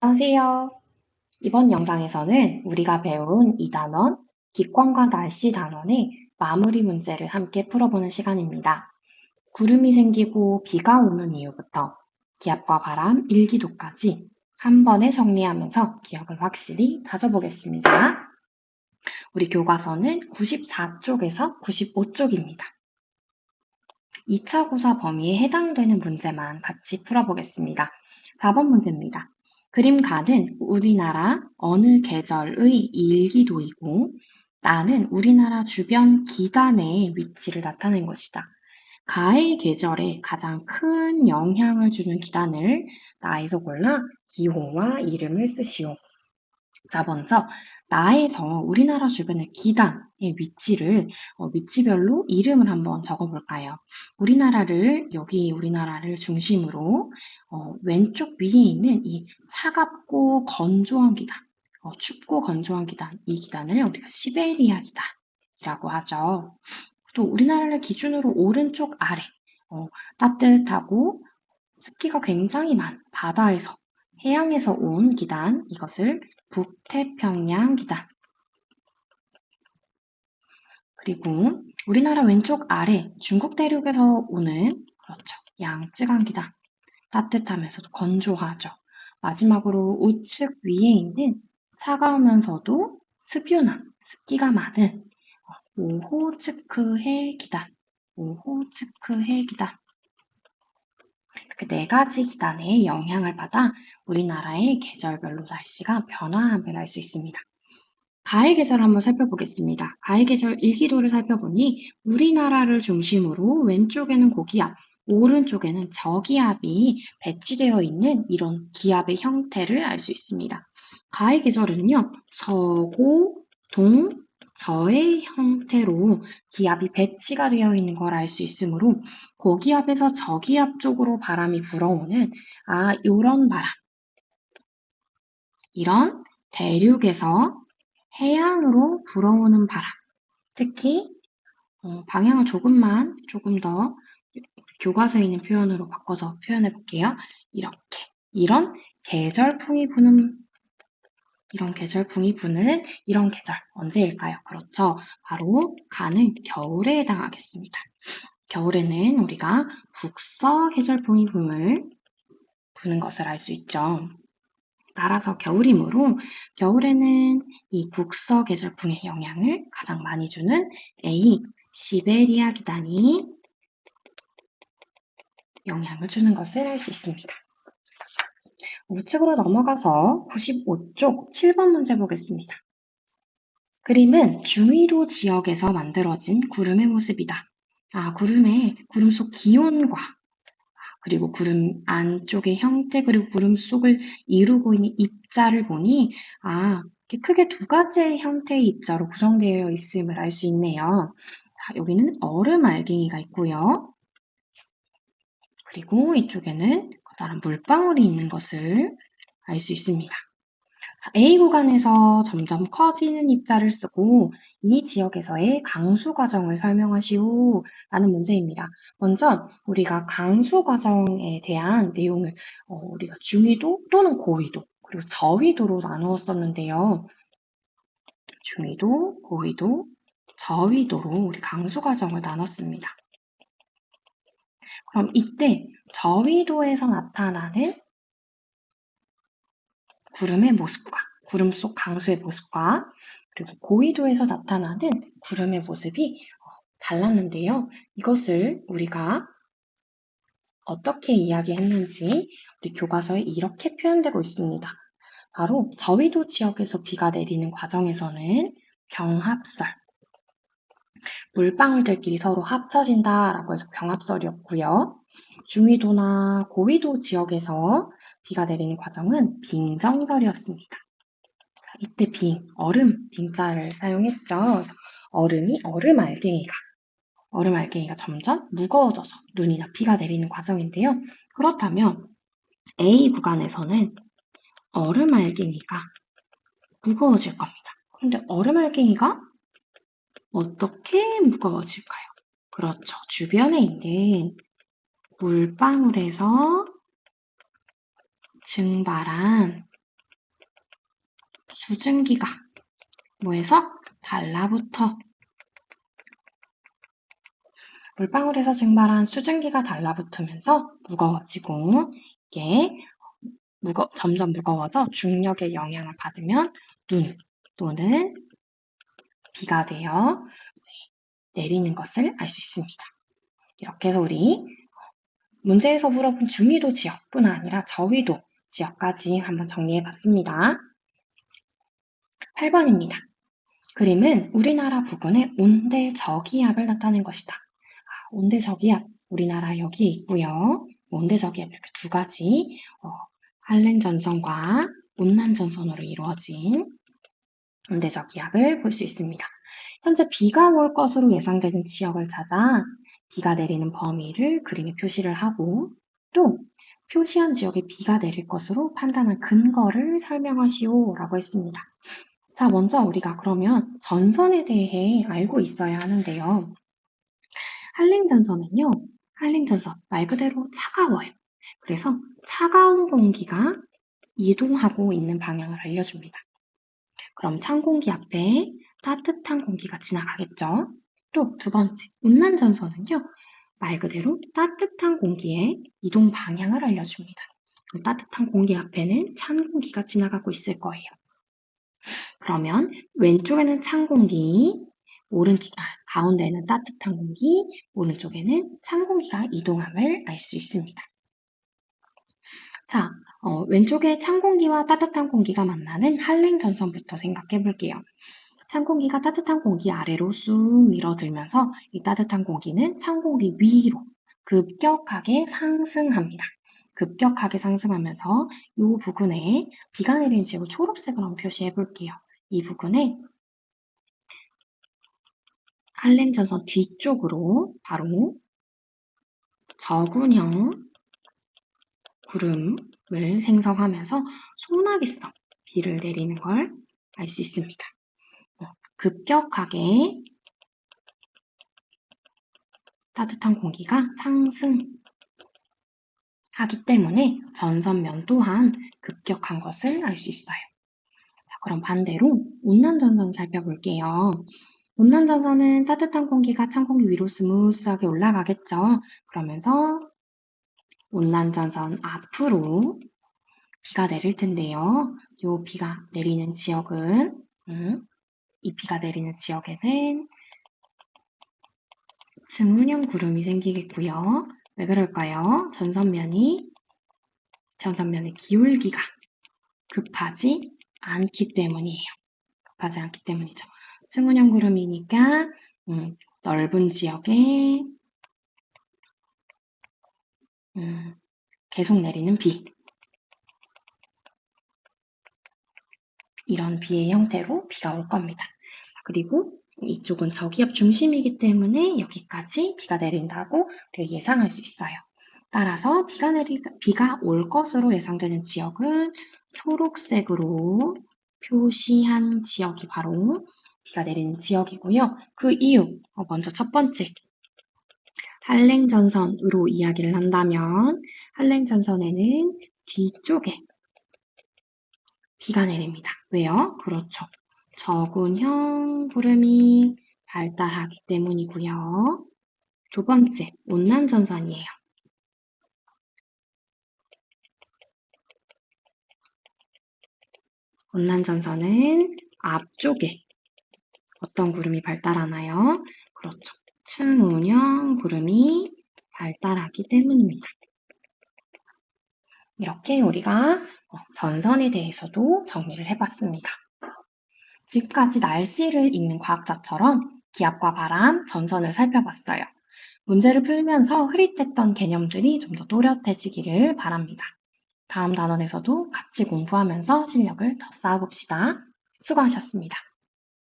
안녕하세요. 이번 영상에서는 우리가 배운 이 단원, 기권과 날씨 단원의 마무리 문제를 함께 풀어보는 시간입니다. 구름이 생기고 비가 오는 이유부터 기압과 바람, 일기도까지 한 번에 정리하면서 기억을 확실히 다져보겠습니다. 우리 교과서는 94쪽에서 95쪽입니다. 2차 고사 범위에 해당되는 문제만 같이 풀어보겠습니다. 4번 문제입니다. 그림가는 우리나라 어느 계절의 일기도이고 나는 우리나라 주변 기단의 위치를 나타낸 것이다. 가의 계절에 가장 큰 영향을 주는 기단을 나에서 골라 기호와 이름을 쓰시오. 자, 먼저 나에서 우리나라 주변의 기단의 위치를 어, 위치별로 이름을 한번 적어볼까요? 우리나라를 여기 우리나라를 중심으로 어, 왼쪽 위에 있는 이 차갑고 건조한 기단, 어, 춥고 건조한 기단, 이 기단을 우리가 시베리아 기단이라고 하죠. 또 우리나라를 기준으로 오른쪽 아래 어, 따뜻하고 습기가 굉장히 많은 바다에서 해양에서 온 기단 이것을 북태평양 기단 그리고 우리나라 왼쪽 아래 중국 대륙에서 오는 그렇죠 양쯔강 기단 따뜻하면서도 건조하죠. 마지막으로 우측 위에 있는 차가우면서도 습유나 습기가 많은 오호츠크해 기단, 오호츠크해 기단. 이렇게 네 가지 기단의 영향을 받아 우리나라의 계절별로 날씨가 변화함을 알 수 있습니다. 가을 계절 한번 살펴보겠습니다. 가을 계절 일기도를 살펴보니 우리나라를 중심으로 왼쪽에는 고기압, 오른쪽에는 저기압이 배치되어 있는 이런 기압의 형태를 알 수 있습니다. 가을 계절은요, 서고, 동, 저의 형태로 기압이 배치가 되어 있는 걸 알 수 있으므로 고기압에서 저기압 쪽으로 바람이 불어오는 아 이런 바람. 이런 대륙에서 해양으로 불어오는 바람. 특히 어, 방향을 조금만 조금 더 교과서에 있는 표현으로 바꿔서 표현해 볼게요. 이렇게. 이런 계절풍이 부는 이런 계절풍이 부는 이런 계절 언제일까요? 그렇죠. 바로 가는 겨울에 해당하겠습니다. 겨울에는 우리가 북서 계절풍이 붐을 부는 것을 알 수 있죠. 따라서 겨울이므로 겨울에는 이 북서 계절풍의 영향을 가장 많이 주는 A, 시베리아 기단이 영향을 주는 것을 알 수 있습니다. 우측으로 넘어가서 95쪽 7번 문제 보겠습니다. 그림은 중위도 지역에서 만들어진 구름의 모습이다. 아, 구름의 구름 속 기온과 그리고 구름 안쪽의 형태 그리고 구름 속을 이루고 있는 입자를 보니 아, 크게 두 가지의 형태의 입자로 구성되어 있음을 알 수 있네요. 자, 여기는 얼음 알갱이가 있고요. 그리고 이쪽에는 커다란 물방울이 있는 것을 알 수 있습니다. A 구간에서 점점 커지는 입자를 쓰고 이 지역에서의 강수 과정을 설명하시오 라는 문제입니다. 먼저 우리가 강수 과정에 대한 내용을 어, 우리가 중위도 또는 고위도 그리고 저위도로 나누었었는데요. 중위도, 고위도, 저위도로 우리 강수 과정을 나눴습니다. 그럼 이때 저위도에서 나타나는 구름의 모습과 구름 속 강수의 모습과 그리고 고위도에서 나타나는 구름의 모습이 달랐는데요. 이것을 우리가 어떻게 이야기했는지 우리 교과서에 이렇게 표현되고 있습니다. 바로 저위도 지역에서 비가 내리는 과정에서는 병합설, 물방울들끼리 서로 합쳐진다라고 해서 병합설이었고요. 중위도나 고위도 지역에서 비가 내리는 과정은 빙정설이었습니다. 이때 빙, 얼음, 빙자를 사용했죠. 얼음이 얼음 알갱이가 얼음 알갱이가 점점 무거워져서 눈이나 비가 내리는 과정인데요. 그렇다면 A 구간에서는 얼음 알갱이가 무거워질 겁니다. 그런데 얼음 알갱이가 어떻게 무거워질까요? 그렇죠. 주변에 있는 물방울에서 증발한 수증기가 뭐에서 달라붙어 물방울에서 증발한 수증기가 달라붙으면서 무거워지고 이게 무거, 점점 무거워져 중력의 영향을 받으면 눈 또는 비가 되어 내리는 것을 알 수 있습니다. 이렇게 해서 우리 문제에서 물어본 중위도 지역뿐 아니라 저위도 지역까지 한번 정리해 봤습니다. 8번입니다. 그림은 우리나라 부근의 온대 저기압을 나타낸 것이다. 아, 온대 저기압, 우리나라 여기에 있고요. 온대 저기압 이렇게 두 가지 어, 할렌 전선과 온난 전선으로 이루어진 온대 저기압을 볼 수 있습니다. 현재 비가 올 것으로 예상되는 지역을 찾아 비가 내리는 범위를 그림에 표시를 하고 또 표시한 지역에 비가 내릴 것으로 판단한 근거를 설명하시오 라고 했습니다. 자, 먼저 우리가 그러면 전선에 대해 알고 있어야 하는데요. 한랭전선은요, 한랭전선 말 그대로 차가워요. 그래서 차가운 공기가 이동하고 있는 방향을 알려줍니다. 그럼 찬 공기 앞에 따뜻한 공기가 지나가겠죠. 또 두 번째, 온난전선은요, 말 그대로 따뜻한 공기의 이동 방향을 알려줍니다. 따뜻한 공기 앞에는 찬 공기가 지나가고 있을 거예요. 그러면 왼쪽에는 찬 공기, 오른쪽, 아, 가운데는 따뜻한 공기, 오른쪽에는 찬 공기가 이동함을 알 수 있습니다. 자, 어, 왼쪽에 찬 공기와 따뜻한 공기가 만나는 한랭 전선부터 생각해 볼게요. 찬 공기가 따뜻한 공기 아래로 쑥 밀어들면서 이 따뜻한 공기는 찬 공기 위로 급격하게 상승합니다. 급격하게 상승하면서 이 부근에 비가 내리는 지역을 초록색으로 한번 표시해 볼게요. 이 부분에 할렌 전선 뒤쪽으로 바로 저군형 구름을 생성하면서 소나기성 비를 내리는 걸 알 수 있습니다. 어, 급격하게 따뜻한 공기가 상승하기 때문에 전선면 또한 급격한 것을 알 수 있어요. 그럼 반대로 온난전선 살펴볼게요. 온난전선은 따뜻한 공기가 찬 공기 위로 스무스하게 올라가겠죠. 그러면서 온난전선 앞으로 비가 내릴 텐데요. 이 비가 내리는 지역은 음, 이 비가 내리는 지역에는 증은형 구름이 생기겠고요. 왜 그럴까요? 전선면이 전선면의 기울기가 급하지 않기 때문이에요. 급하지 않기 때문이죠. 승운형 구름이니까 음, 넓은 지역에 음, 계속 내리는 비 이런 비의 형태로 비가 올 겁니다. 그리고 이쪽은 저기압 중심이기 때문에 여기까지 비가 내린다고 예상할 수 있어요. 따라서 비가 내리 비가 올 것으로 예상되는 지역은 초록색으로 표시한 지역이 바로 비가 내리는 지역이고요. 그 이유, 어, 먼저 첫 번째, 한랭전선으로 이야기를 한다면 한랭전선에는 뒤쪽에 비가 내립니다. 왜요? 그렇죠. 저군형 구름이 발달하기 때문이고요. 두 번째, 온난전선이에요. 온난전선은 앞쪽에 어떤 구름이 발달하나요? 그렇죠. 층운형 구름이 발달하기 때문입니다. 이렇게 우리가 어, 전선에 대해서도 정리를 해봤습니다. 지금까지 날씨를 읽는 과학자처럼 기압과 바람, 전선을 살펴봤어요. 문제를 풀면서 흐릿했던 개념들이 좀 더 또렷해지기를 바랍니다. 다음 단원에서도 같이 공부하면서 실력을 더 쌓아봅시다. 수고하셨습니다.